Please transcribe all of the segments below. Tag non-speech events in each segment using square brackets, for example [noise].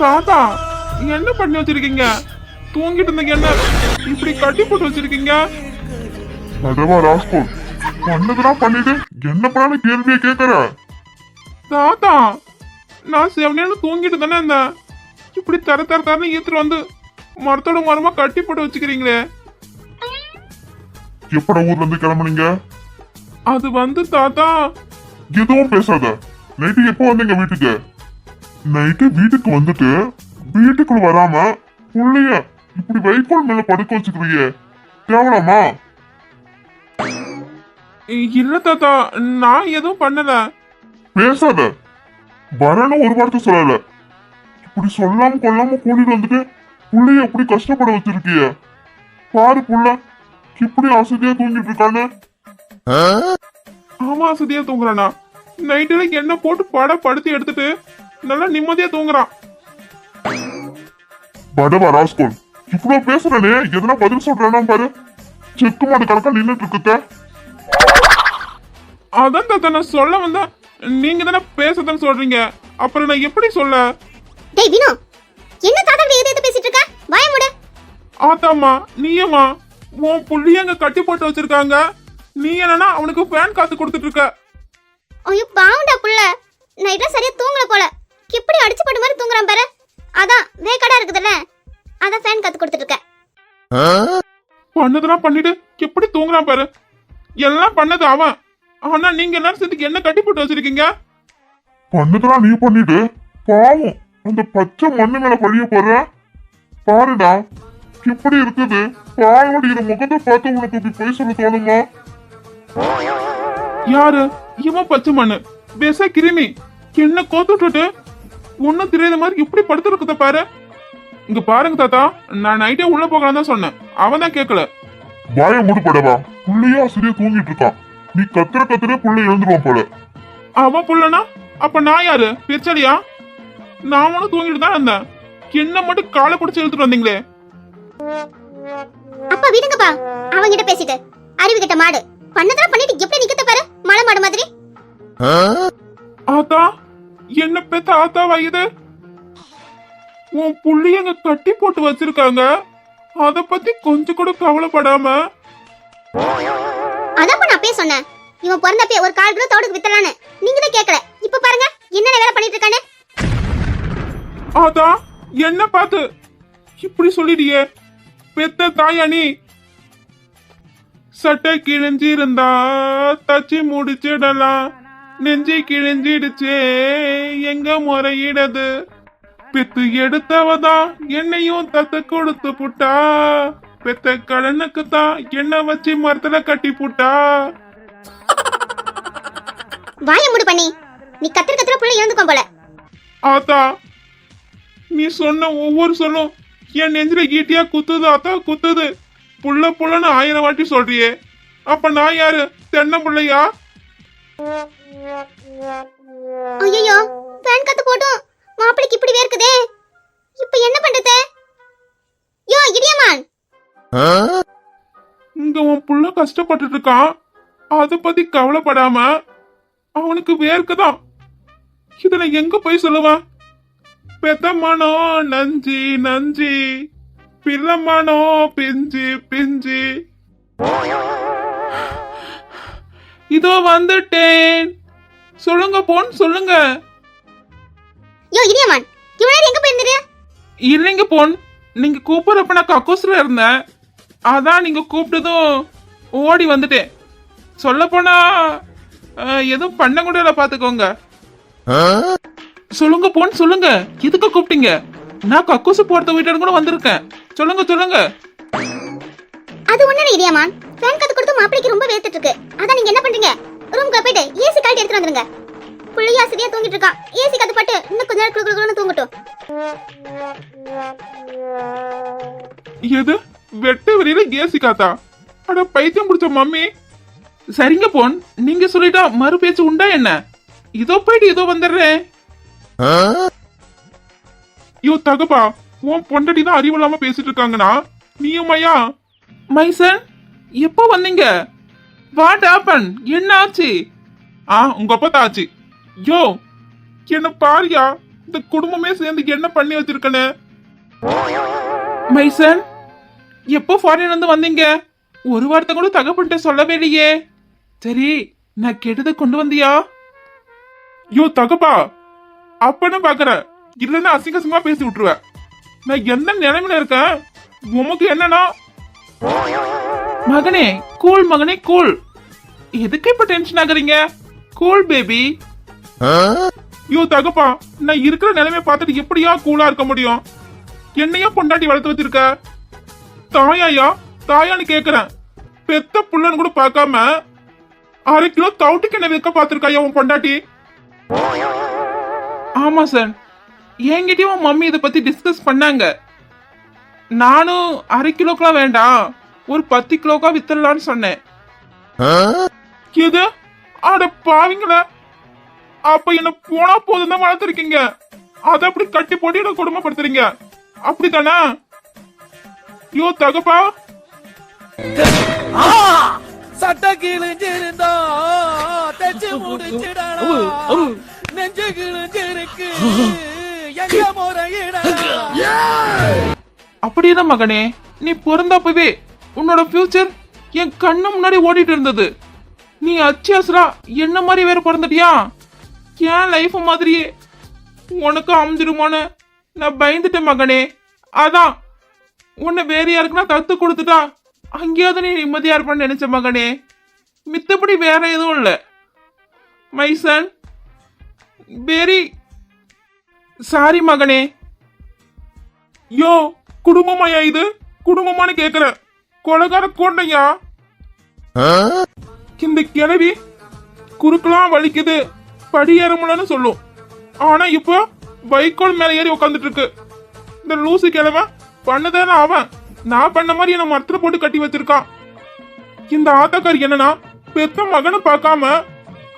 தாத்தா என்ன பண்ணி வச்சிருக்கீங்க? தூங்கிட்டு இருந்தீங்க என்ன? இப்படி கட்டி போட்டு வச்சிருக்கீங்க? அதவா ராஸ்கோல் பண்ணதெல்லாம் பண்ணிட்டு என்ன பண்ணாலும் கேள்வியை கேட்கற தாத்தா நான் செவனேன்னு தூங்கிட்டு தானே இருந்தேன். இப்படி தர தர தரன்னு ஈத்துட்டு வந்து மரத்தோட மரமா கட்டி போட்டு வச்சுக்கிறீங்களே. எப்பட ஊர்ல இருந்து கிளம்புனீங்க? அது வந்து தாத்தா எதுவும் பேசாத. நைட்டு எப்போ வந்தீங்க வீட்டுக்கு? நைட்டு வீட்டுக்கு வந்துட்டு வீட்டுக்குள்ள வராம புள்ளைய இப்படி வைக்கோல் மேல படுக்க வச்சுக்கிறீங்க தேவலாமா? இல்ல தாத்தா நான் எதுவும் பண்ணல. பேசாத. வரணும் ஒரு வார்த்தை சொல்லல. இப்படி சொல்லாம கொள்ளாம கூட்டிட்டு வந்துட்டு புள்ளைய எப்படி கஷ்டப்பட வச்சிருக்கிய? பாரு புள்ள இப்படி அசதியா தூங்கிட்டு இருக்கானு. ஆமா சதியா தூங்குறானா. நைட்டுல என்ன போட்டு பட படுத்து எடுத்துட்டு நல்லா நிம்மதியா தூங்குறான். படவா ராஸ்கோல் இவ்வளவு பேசுறனே எதனா பதில் சொல்றானா பாரு. செக்கு மாடு கணக்கா நின்னுட்டு இருக்குத்த அதான் தாத்தா நான் சொல்ல வந்தா நீங்க தானே பேசதான் சொல்றீங்க. அப்புறம் நான் எப்படி சொல்ல? டேய் வினோ என்ன தாத்தா இப்படி எது எது பேசிட்டு இருக்க வாய மூடு. ஆத்தாம்மா நீயம்மா உன் புள்ளிய அங்க கட்டி போட்டு வச்சிருக்காங்க. நீ என்னன்னா அவனுக்கு ஃபேன் காத்து கொடுத்துட்டு இருக்க. ஐயோ பாவுண்டா புள்ள. நைட்ல சரியா தூங்கல போல. இப்படி அடிச்சு போட்ட மாதிரி தூங்குறான் பாரு. அதான் வேக்கடா இருக்குதுல்ல. அதான் ஃபேன் கத்து கொடுத்துட்டு இருக்க பண்ணதெல்லாம் பண்ணிட்டு எப்படி தூங்குறான் பாரு. எல்லாம் பண்ணது அவன். ஆனா நீங்க எல்லாரும் சேர்த்து என்ன கட்டி போட்டு வச்சிருக்கீங்க? பண்ணதெல்லாம் நீ பண்ணிட்டு பாவம் அந்த பச்சை மண்ணு மேல பழிய போற பாருடா இப்படி இருக்குது. இரு முகத்தை பார்த்து உனக்கு இப்படி போய் சொல்ல தோணுமா? யாரு? இவன் பச்சை மண்ணு. பேச கிருமி. என்ன கோத்து விட்டுட்டு? ஒன்னும் தெரியாத மாதிரி இப்படி படுத்து இருக்குத பாரு. இங்க பாருங்க தாத்தா நான் நைட்டே உள்ள போகலாம் தான் சொன்னேன். அவன் தான் கேட்கல வாய மூடு படவா. புள்ளையா சரியா தூங்கிட்டு இருக்கான். நீ கத்துற கத்துற புள்ளை எழுந்துருவான் போல. அவன் புள்ளனா? அப்ப நான் யாரு? பிரிச்சடியா நான் ஒன்னும் தூங்கிட்டு தான் இருந்தேன். என்ன மட்டும் காலை பிடிச்சி இழுத்துட்டு வந்தீங்களே. அப்பா விடுங்கப்பா. அவங்கிட்ட பேசிட்டு. அறிவு கிட்ட மாடு. பண்ணதெல்லாம் பண்ணிட்டு எப்படி நிக்கத்த பாரு? மலை மாடு மாதிரி. ஆத்தா என்ன பெத்த ஆத்தாவா இது உன் புள்ளிய அங்க கட்டி போட்டு வச்சிருக்காங்க. அத பத்தி கொஞ்சம் கூட கவலைப்படாம. அதான் நான் அப்பயே சொன்னேன். இவன் பிறந்தப்பே ஒரு கால் கிலோ தோடுக்கு வித்தலான்னு. நீங்க தான் கேட்கல இப்ப பாருங்க என்னென்ன வேலை பண்ணிட்டு இருக்கானு ஆத்தா என்ன பார்த்து? இப்படி சொல்லிடியே பெத்த தாயா நீ சட்டை கிழிஞ்சி இருந்தா தச்சு முடிச்சிடலாம். நெஞ்சு கிழிஞ்சிடுச்சே எங்க முறையிடது? பெத்து எடுத்தவதான் என்னையும் தத்து கொடுத்து புட்டா? பெத்த கடனுக்கு தான் என்ன வச்சு மரத்துல கட்டி புட்டா? வாய மூடு பண்ணி. நீ கத்திர கத்திர புள்ள இறந்துக்கும் போல. ஆத்தா நீ சொன்ன ஒவ்வொரு சொல்லும் என் நெஞ்சில ஈட்டியா குத்துது ஆத்தா குத்துது. புள்ள புள்ளன்னு ஆயிரம் வாட்டி சொல்றியே. அப்ப நான் யாரு? தென்னை புள்ளையா? ஐயோ ஃபேன் கத்து போட்டும். மாப்பிளைக்கு இப்படி வேர்க்குதே. இப்ப என்ன பண்றது? யோ இடியமான். இங்க உன் புள்ள கஷ்டப்பட்டுட்டு இருக்கான். அத பத்தி கவலைப்படாம அவனுக்கு வேர்க்குதான். இத நான் எங்க போய் சொல்லுவேன்? பெத்தமானோ நஞ்சி நஞ்சி. பிள்ளமானோ பிஞ்சு பிஞ்சு. இதோ வந்துட்டேன். சொல்லுங்க போன் சொல்லுங்க. யோ இடியமான் இவ்வளவு நேரம் எங்க போயிருந்தீரு இல்லைங்க போன். நீங்க கூப்பிடுறப்ப நான் கக்கூஸ்ல இருந்தேன். அதான் நீங்க கூப்பிட்டதும் ஓடி வந்துட்டேன். சொல்ல போனா எதுவும் பண்ண கூட இல்லை பாத்துக்கோங்க. சொல்லுங்க போன் சொல்லுங்க. எதுக்கு கூப்பிட்டீங்க? நான் கக்கூசு போடுற வீட்டாடு கூட வந்திருக்கேன். சொல்லுங்க சொல்லுங்க. அது ஒண்ணு இடியமான். ஃபேன் கத்து கொடுத்து மாப்பிளைக்கு ரொம்ப வேர்த்துட்டு இருக்கு. அதான் நீங்க என்ன பண்றீங்க? ரூம்க்கு போயிட்டு ஏசி கழட்டி எடுத்துட்டு வந்துருங்க. புள்ளையா சரியா தூங்கிட்டு இருக்கான் ஏசி கத்து பட்டு இன்னும் கொஞ்ச நேரம் குளு குளுன்னு தூங்கட்டும். எது? வெட்ட வரையில கேசி காத்தா? அட பைத்தியம் பிடிச்ச மம்மி. சரிங்க போன். நீங்க சொல்லிட்டா மறு பேச்சு உண்டா என்ன? இதோ போயிட்டு இதோ வந்துடுறேன். ஐயோ தகப்பா உன் பொண்டடி தான் அறிவு இல்லாம பேசிட்டு இருக்காங்கண்ணா. நீயும் மையா? மைசன் எப்போ வந்தீங்க? வாட் ஆப்பன் என்ன ஆச்சு ஆ உங்க அப்பா தான் ஆச்சு யோ என்ன பாரியா? இந்த குடும்பமே சேர்ந்து என்ன பண்ணி வச்சிருக்கனே? மைசன் எப்போ ஃபாரின் வந்து வந்தீங்க? ஒரு வார்த்தை கூட தகப்பன்ட்ட சொல்லவே இல்லையே. சரி நான் கெட்டதை கொண்டு வந்தியா? யோ தகப்பா அப்பன்னு பாக்குறேன். இல்லைன்னா அசிங்க அசிங்கமா பேசி விட்டுருவேன். நான் எந்த நிலைமையில இருக்கேன்? உமக்கு என்னன்னா? மகனே கூல் மகனே கூல் எதுக்கு இப்ப டென்ஷன் ஆகுறீங்க? கூல் பேபி யோ தகப்பா நான் இருக்கிற நிலைமை பார்த்துட்டு எப்படியா கூலா இருக்க முடியும்? என்னையா பொண்டாட்டி வளர்த்து வச்சிருக்க? தாயாயா? தாயான்னு கேக்குறேன். பெத்த புள்ளன்னு கூட பார்க்காம அரை கிலோ தவுட்டுக்கு என்ன வைக்க பார்த்துருக்காயா உன் பொண்டாட்டி? ஆமா சார் என்கிட்டயும் உன் மம்மி இதை பத்தி டிஸ்கஸ் பண்ணாங்க. நானும் அரை கிலோக்கெல்லாம் வேண்டாம். ஒரு பத்து கிலோக்கா வித்துடலான்னு சொன்னேன். எது? அட பாவிங்களா. அப்ப என்ன போனா போதும் தான் வளர்த்துருக்கீங்க. அதை அப்படி கட்டி போட்டு என்ன கொடுமைப்படுத்துறீங்க. அப்படித்தானே? யோ தகப்பா. சட்ட கிழிஞ்சிருந்தா தச்சு முடிச்சிடலாம். நெஞ்சு கிழிஞ்சிருக்கு. எங்க முறையிடலாம்? அப்படியேதான் மகனே. நீ பிறந்தப்பவே உன்னோட ஃபியூச்சர் என் கண்ணு முன்னாடி ஓடிட்டு இருந்தது. நீ அச்சியாசரா என்ன மாதிரி வேற பிறந்துட்டியா? என் லைஃப் மாதிரியே உனக்கு அமைஞ்சிருமோன்னு நான் பயந்துட்டேன் மகனே. அதான் உன்னை வேற யாருக்குன்னா தத்து கொடுத்துட்டா அங்கேயாவது நீ நிம்மதியா இருப்பான்னு நினைச்ச மகனே. மித்தபடி வேற எதுவும் இல்லை. மைசன் வெரி சாரி மகனே. யோ குடும்பமாயா இது? குடும்பமான்னு கேட்குறேன் கொலகார கோண்டையா? இந்த கிழவி குறுக்கெல்லாம் வலிக்குது. படி ஏறமுலன்னு சொல்லும். ஆனா இப்போ வைக்கோல் மேல ஏறி உட்காந்துட்டு இருக்கு இந்த லூசு கிழவ பண்ணதானே அவன்? நான் பண்ண மாதிரி என்ன மரத்துல போட்டு கட்டி வச்சிருக்கான். இந்த ஆத்தாக்காரி என்னன்னா பெத்த மகனை பார்க்காம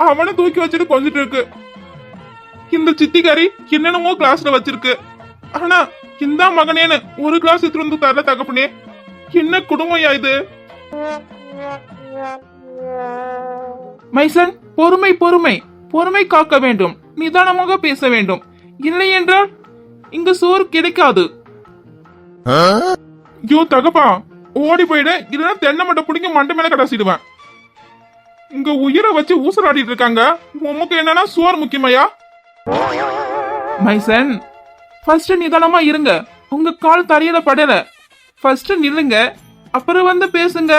அவனை தூக்கி வச்சுட்டு கொஞ்சிட்டு இருக்கு இந்த சித்திக்காரி என்னென்னமோ கிளாஸ்ல வச்சிருக்கு. ஆனா இந்த மகனேன்னு ஒரு கிளாஸ் எடுத்துட்டு வந்து தரல தகப்பனே என்ன குடும்பம்யா இது? மைசன் பொறுமை பொறுமை. பொறுமை காக்க வேண்டும். நிதானமாக பேச வேண்டும். இல்லை என்றால் இங்க சோறு கிடைக்காது. ஐயோ தகப்பா ஓடி போயிடு. இல்லைன்னா தென்னை மட்டை பிடிக்க மண்டை மேல கடைசிடுவேன். இங்க உயிரை வச்சு ஊசலாடிட்டு இருக்காங்க. உமக்கு என்னன்னா சோறு முக்கியமையா? மைசன் ஃபர்ஸ்ட் நிதானமா இருங்க. உங்க கால் தரையில படல. ஃபர்ஸ்ட் நில்லுங்க. அப்புறம் வந்து பேசுங்க.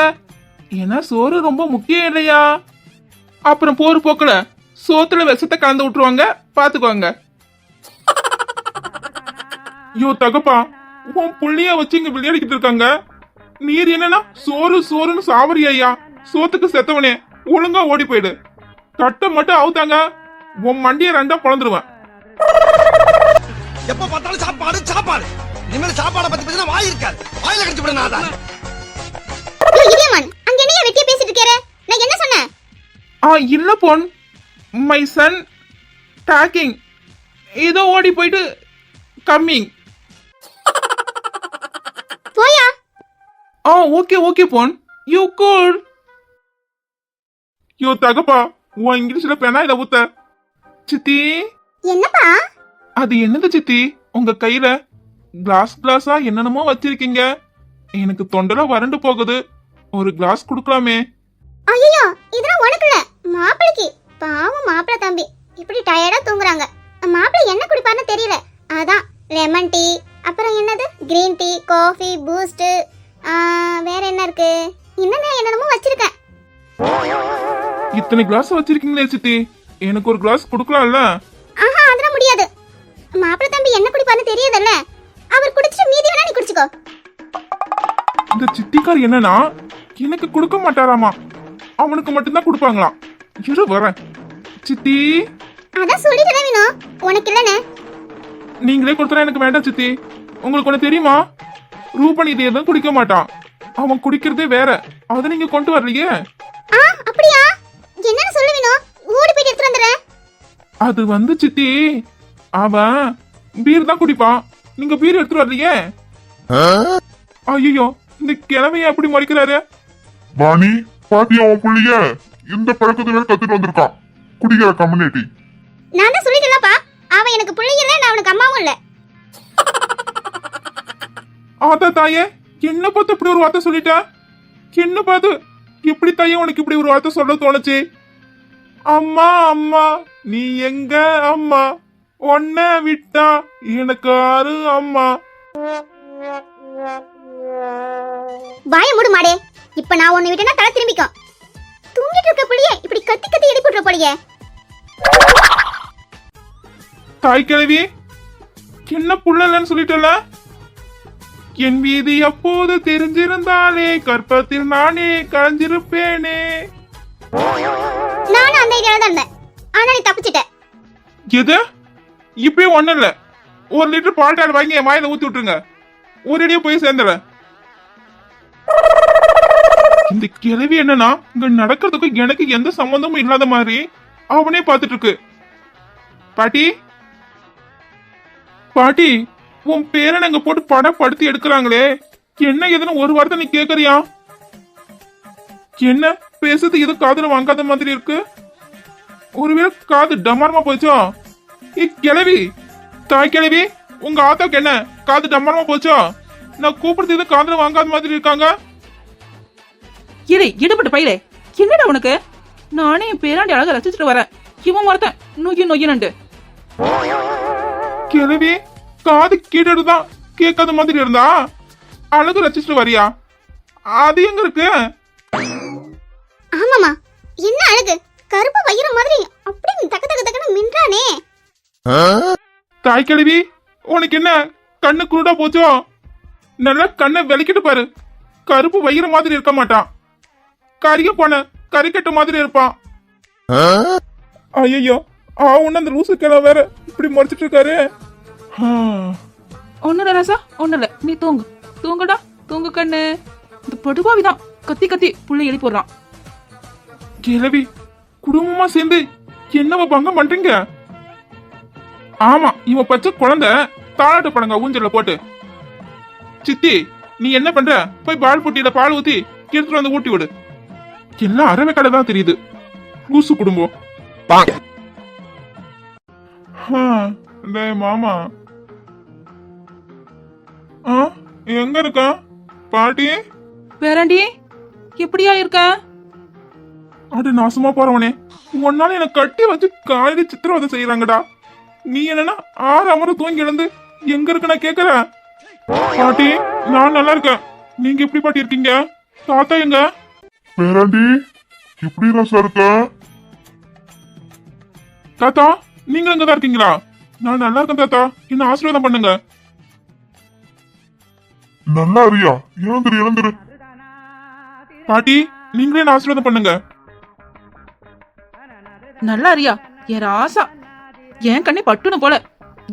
ஏன்னா சோறு ரொம்ப முக்கியம் இல்லையா? அப்புறம் போர் போக்குல சோத்துல விஷத்தை கலந்து விட்டுருவாங்க. பாத்துக்கோங்க ஐயோ தகப்பா உன் புள்ளிய வச்சு இங்க விளையாடிக்கிட்டு இருக்காங்க. நீர் என்னன்னா சோறு சோறுன்னு சாவரி ஐயா. சோத்துக்கு செத்தவனே ஒழுங்கா ஓடி போயிடு. கட்டை மட்டும் அவுத்தாங்க உன் மண்டிய ரெண்டா பொழந்துருவேன் எப்ப பார்த்தாலும் சாப்பாடு சாப்பாடு. இனிமேல் சாப்பாடை பத்தி பேசினா வாய் இருக்காது. வாயில கடிச்சு விட நான் அங்க என்னைய வெட்டியா பேசிட்டு இருக்கேற? நான் என்ன சொன்னேன்? ஆ இல்ல பொன். மை சன் டாக்கிங் ஏதோ ஓடி போயிட்டு கம்மிங் போயா? ஆ ஓகே ஓகே பொன். யூ கூல் யோ தகப்பா உன் இங்கிலீஷ்ல பெனா இத ஊத்த. சித்தி. என்னப்பா? அது என்னது சித்தி? உங்க கையில கிளாஸ் கிளாஸா என்னென்னமோ வச்சிருக்கீங்க. எனக்கு தொண்டல வறண்டு போகுது. ஒரு கிளாஸ் கொடுக்கலாமே. ஐயோ இதெல்லாம் உனக்கு இல்ல. மாப்பிளைக்கு. பாவம் மாப்பிளை தம்பி. இப்படி டயர்டா தூங்குறாங்க. மாப்பிளை என்ன குடிப்பாருன்னு தெரியல. அதான் லெமன் டீ அப்புறம் என்னது? கிரீன் டீ காஃபி பூஸ்ட் வேற என்ன இருக்கு? இன்னும் என்னென்னமோ வச்சிருக்கேன். இத்தனை கிளாஸ் வச்சிருக்கீங்களே சித்தி. எனக்கு ஒரு கிளாஸ் கொடுக்கலாம்ல? ஆஹா அதெல்லாம் முடியாது. மாப்பிளை தம்பி என்ன குடிப்பாருன்னு தெரியாதுல்ல அவர் குடிச்சிட்டு மீதி வேணா நீ குடிச்சுக்கோ. இந்த சித்திக்கார் என்னன்னா எனக்கு கொடுக்க மாட்டாராமா. அவனுக்கு மட்டும்தான் கொடுப்பாங்களாம் இரு வரேன். சித்தி. அதான் சொல்லிட்டு வேணும் உனக்கு இல்லனே நீங்களே கொடுத்தா எனக்கு வேண்டாம் சித்தி. உங்களுக்கு ஒண்ணு தெரியுமா? ரூபன் இது எதுவும் குடிக்க மாட்டான். அவன் குடிக்கிறதே வேற. அதை நீங்க கொண்டு வரலையே. ஆ அப்படியா? என்னன்னு சொல்ல வேணும் ஓடி போயிட்டு எடுத்துட்டு வந்துடுறேன். அது வந்து சித்தி அவன் பீர் தான் குடிப்பான். நீங்க பீர் எடுத்துட்டு வர்றீங்க? ஐயோ இந்த கிழமைய அப்படி மறைக்கிறாரு பாணி பாத்தியா உன் புள்ளிய? இந்த பழக்கத்தை வேற கத்துட்டு வந்திருக்கான். குடிக்கிற கம்யூனிட்டி நான் தான் சொல்லிட்டேன்ப்பா அவன் எனக்கு புள்ளிய நான் அவனுக்கு அம்மாவும் இல்ல. ஆதா தாயே என்ன பார்த்து இப்படி ஒரு வார்த்தை சொல்லிட்டா? என்ன பார்த்து எப்படி தாயே உனக்கு இப்படி ஒரு வார்த்தை சொல்ல தோணுச்சு? அம்மா அம்மா நீ எங்க அம்மா? உன்ன விட்டா எனக்கு ஆறு அம்மா. வாய மூடு மாடே. இப்ப நான் உன்னை விட்டேன்னா தலை திரும்பிக்கும். தூங்கிட்டு இருக்க புள்ளியே இப்படி கத்தி கத்தி எழுப்பி விட்டுற போலியே. தாய் கிழவி என்ன புள்ளலன்னு சொல்லிட்டல? என் வீதி அப்போது தெரிஞ்சிருந்தாலே கற்பத்தில் நானே கலைஞ்சிருப்பேனே. நானும் அந்த ஐடியால தான் இருந்தேன். ஆனா நீ தப்பிச்சிட்ட. எது? இப்பயும் ஒண்ணும் இல்ல. ஒரு லிட்டர் பால்டால் வாங்கி என் வாயில ஊத்தி விட்டுருங்க. ஒரு போய் சேர்ந்துட இந்த கிழவி என்னன்னா இங்க நடக்கிறதுக்கும் எனக்கு எந்த சம்பந்தமும் இல்லாத மாதிரி அவனே பார்த்துட்டு இருக்கு பாட்டி? பாட்டி உன் பேரன் அங்க போட்டு படம் படுத்தி எடுக்கிறாங்களே. என்ன எதுன்னு ஒரு வார்த்தை நீ கேக்குறியா? என்ன? பேசுறது எதுவும் காதுல வாங்காத மாதிரி இருக்கு. ஒருவேளை காது டமாரமா போச்சோ கிளவி தாய் கிளவி உங்க ஆத்தாக்கு என்ன? காது டமாரமா போச்சோ? நான் கூப்பிடுறது காதுல வாங்காத மாதிரி இருக்காங்க. இரு எடுபட்ட பையலே. என்னடா உனக்கு? நானே என் பேராண்டி அழகா ரசிச்சுட்டு வரேன். இவன் ஒருத்தன் நொய்யு நொய்யனண்டு கிளவி காது கேட்டுதான். கேட்காத மாதிரி இருந்தா? அழகு ரசிச்சுட்டு வரியா? அது எங்க இருக்கு? தாய் கிழவி உனக்கு என்ன? கண்ணு குருடா போச்சோ? நல்லா கண்ணை விளக்கிட்டு பாரு. கருப்பு வயிறு மாதிரி இருக்க மாட்டான். கரிய போன கறிக்கட்ட மாதிரி இருப்பான். ஐயோ ஆ ஒண்ணு அந்த லூசு கிழ வேற இப்படி மறைச்சிட்டு இருக்காரு. ஒண்ணு இல்ல ரசா ஒண்ணு இல்ல. நீ தூங்கு. தூங்குடா தூங்கு கண்ணு. இந்த படுபாவிதான் கத்தி கத்தி புள்ளை எழுப்பி போடுறான் கிழவி குடும்பமா சேர்ந்து என்னவ பங்கம் பண்றீங்க? ஆமா இவன் பச்சை குழந்தை. தாளாட்டு படங்க ஊஞ்சல்ல போட்டு. சித்தி நீ என்ன பண்ற? போய் பால் புட்டியில பால் ஊத்தி எடுத்துட்டு வந்து ஊட்டி விடு. எல்லாம் அறவை கடை தான் தெரியுது. லூசு குடும்பம். மாமா. ஆ எங்க இருக்கா? பாட்டி? பேராண்டி எப்படியா இருக்க? அடு நாசமா போறவனே. உன்னால என்ன கட்டி வச்சு காலையில சித்திரவதை செய்யறாங்கடா நீ என்னன்னா ஆறு அமர தூங்கி எழுந்து எங்க இருக்கு நான் கேக்குறேன்? பாட்டி நான் நல்லா இருக்கேன். நீங்க எப்படி பாட்டி இருக்கீங்க? தாத்தா எங்க? பேராண்டி எப்படி ரசா இருக்க? தாத்தா நீங்க எங்க தான் இருக்கீங்களா? நான் நல்லா இருக்கேன் தாத்தா. என்ன ஆசீர்வாதம் பண்ணுங்க. நல்லா அறியா இழந்துரு இழந்துரு பாட்டி நீங்களே என்ன ஆசீர்வாதம் பண்ணுங்க. நல்லா அறியா என் ராசா என் கண்ணே பட்டுன போல.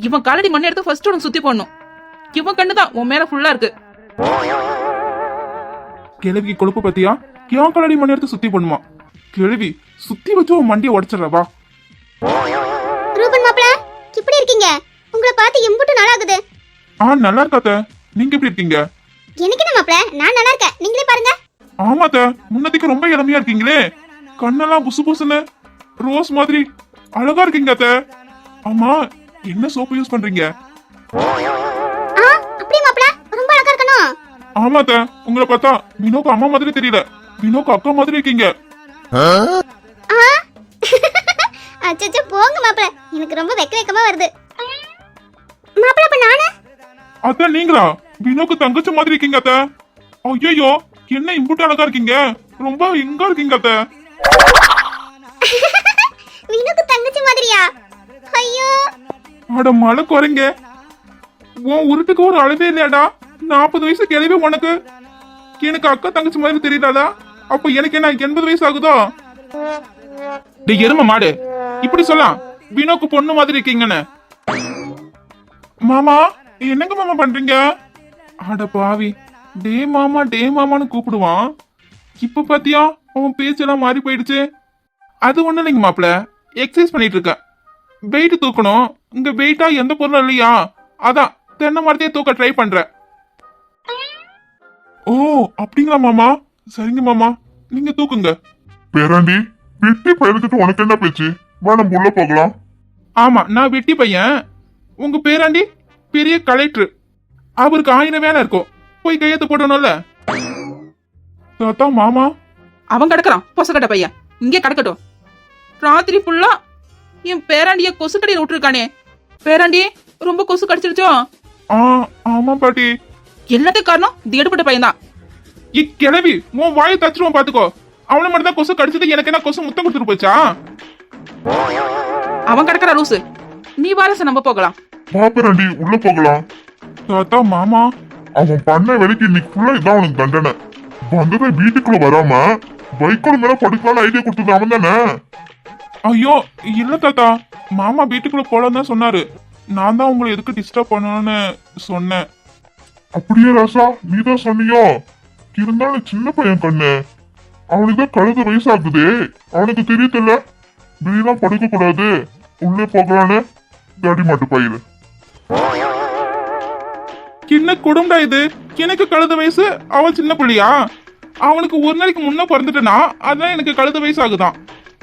இவன் காலடி மண்ணை எடுத்து ஃபர்ஸ்ட் உனக்கு சுத்தி போடணும். இவன் கண்ணு தான் உன் மேல ஃபுல்லா இருக்கு. கிழவிக்கு கொழுப்பு பத்தியா? என் கலடி மணி எடுத்து சுத்தி பண்ணுமா கிழவி சுத்தி வச்சு உன் மண்டியை உடச்சிடுறா வா. ரூபன் மாப்பிள இப்படி இருக்கீங்க? உங்களை பார்த்து எம்புட்டு நாளாகுது ஆ நல்லா இருக்காத்த நீங்க எப்படி இருக்கீங்க? எனக்கு என்ன மாப்பிள? நான் நல்லா இருக்கேன். நீங்களே பாருங்க. ஆமாத்த முன்னதிக்கு ரொம்ப இளமையா இருக்கீங்களே. கண்ணெல்லாம் புசு புசுன்னு ரோஸ் மாதிரி அழகா இருக்கீங்க அத்த. ஆமா என்ன சோப்பு யூஸ் பண்றீங்க? அப்படி ரொம்ப அழகா இருக்கணும். ஆமாத்த உங்களை பார்த்தா வினோக்கு அம்மா மாதிரி தெரியல. வினோக்கு அக்கா மாதிரி இருக்கீங்க. ஆ? அச்சச்சோ போங்க மாப்பிள எனக்கு ரொம்ப வெக்க வெக்கமா வருது. மாப்பிள அப்ப நானு? அத்த நீங்களா? வினோக்கு தங்கச்சி மாதிரி இருக்கீங்க அத்த. ஐயோ என்ன இம்புட்டு அழகா இருக்கீங்க? ரொம்ப எங்க இருக்கீங்க அத்த. அட மழை குறைங்க. உன் உருட்டுக்கு ஒரு அளவே இல்லையாடா. நாற்பது வயசு கிளவி உனக்கு. எனக்கு அக்கா தங்கச்சி மாதிரி தெரியலாடா அப்ப எனக்கு என்ன எண்பது வயசு ஆகுதோ? டேய் எரும மாடு. இப்படி சொல்லலாம் வினோக்கு பொண்ணு மாதிரி இருக்கீங்கன்னு. மாமா என்னங்க மாமா பண்றீங்க? அட பாவி. டே மாமா டே மாமான்னு கூப்பிடுவான். இப்ப பாத்தியா அவன் பேச்செல்லாம் மாறி போயிடுச்சு. அது ஒண்ணு இல்லைங்க மாப்பிள எக்ஸசைஸ் பண்ணிட்டு இருக்கேன். வெயிட் தூக்கணும். இங்க வெயிட்டா எந்த பொருளும் இல்லையா? அதான் தென்னை மரத்தையே தூக்க ட்ரை பண்றேன். ஓ அப்படிங்களா மாமா? சரிங்க மாமா. நீங்க தூக்குங்க. பேராண்டி வெட்டி பயிர்த்துட்டு உனக்கு என்ன பேச்சு? வா நம்ம உள்ள போகலாம். ஆமா நான் வெட்டி பையன். உங்க பேராண்டி பெரிய கலெக்டர் அவருக்கு ஆயிரம் வேலை இருக்கும். போய் கையெழுத்து போடணும்ல. தாத்தா மாமா. அவன் கிடக்குறான். பொசக்கட்ட பையன். இங்கே கிடக்கட்டும். ராத்திரி ஃபுல்லா என் பேராண்டிய கொசு கடையில் விட்டுருக்கானே. பேராண்டி ரொம்ப கொசு கடிச்சிருச்சோ? ஆமா பாட்டி. எல்லாத்துக்கும் காரணம் இந்த எடுபட்ட பையன் தான் இக்கிழவி உன் வாயை தச்சிருவோம் பாத்துக்கோ. அவனை மட்டும் தான் கொசு கடிச்சது எனக்கு என்ன கொசு முத்தம் கொடுத்துட்டு போச்சா? அவன் கிடக்குற லூசு. நீ வாரச நம்ம போகலாம். பாப்பரண்டி உள்ள போகலாம். தாத்தா மாமா அவன் பண்ண வேலைக்கு இன்னைக்கு ஃபுல்லா இதான் அவனுக்கு தண்டனை. வந்ததை வீட்டுக்குள்ள வராம பைக்கோட மேல படுக்கலாம் ஐடியா கொடுத்தது அவன் தானே ஐயோ இல்ல தாத்தா. மாமா வீட்டுக்குள்ள போலாம் தான் சொன்னாரு. நான் தான் உங்களை எதுக்கு டிஸ்டர்ப் பண்ணணும்னு சொன்னேன். அப்படியே ராசா? நீ தான் சொன்னியோ? இருந்தாலும் சின்ன பையன் கண்ணு. அவனுக்கு தான் கழுத வயசாகுதே. அவனுக்கு தெரியத்தில்ல வெளியெல்லாம் படுக்க கூடாது உள்ளே போகலான்னு தாடி மாட்டு பயிர் என்ன குடும்படா இது. எனக்கு கழுத வயசு அவன் சின்ன பிள்ளையா? அவனுக்கு ஒரு நாளைக்கு முன்ன பிறந்துட்டானா? அதனால எனக்கு கழுத வயசு ஆகுதான்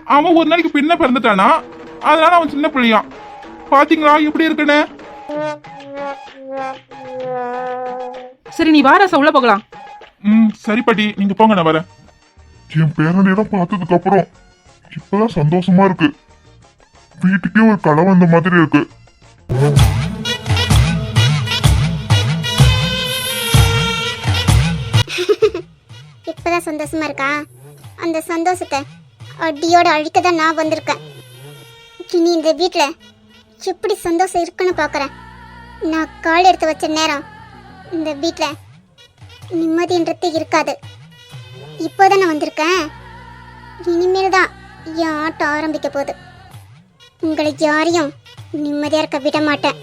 அவன் ஒரு நாளைக்கு பின்ன பிறந்துட்டானா? அதனால அவன் சின்ன பிள்ளையா. பாத்தீங்களா? எப்படி இருக்குன்னு? சரி நீ வாரச உள்ள போகலாம். ம் சரி பாட்டி. நீங்க போங்க நான் வரேன். என் பேரனையெல்லாம் பார்த்ததுக்கு அப்புறம் இப்பதான் சந்தோஷமா இருக்கு. வீட்டுக்கே ஒரு களை வந்த மாதிரி இருக்கு. [laughs] இப்பதான் சந்தோஷமா இருக்கா? அந்த சந்தோஷத்தை அடியோட அழிக்க தான் நான் வந்திருக்கேன். இனி இந்த வீட்டில் எப்படி சந்தோஷம் இருக்குன்னு பார்க்குறேன் நான் கால் எடுத்து வச்ச நேரம் இந்த வீட்டில் நிம்மதின்றது இருக்காது. இப்போதான் நான் வந்திருக்கேன். இனிமேல் தான் என் ஆட்டம் ஆரம்பிக்க போகுது. உங்களை யாரையும் நிம்மதியாக இருக்க விட மாட்டேன்.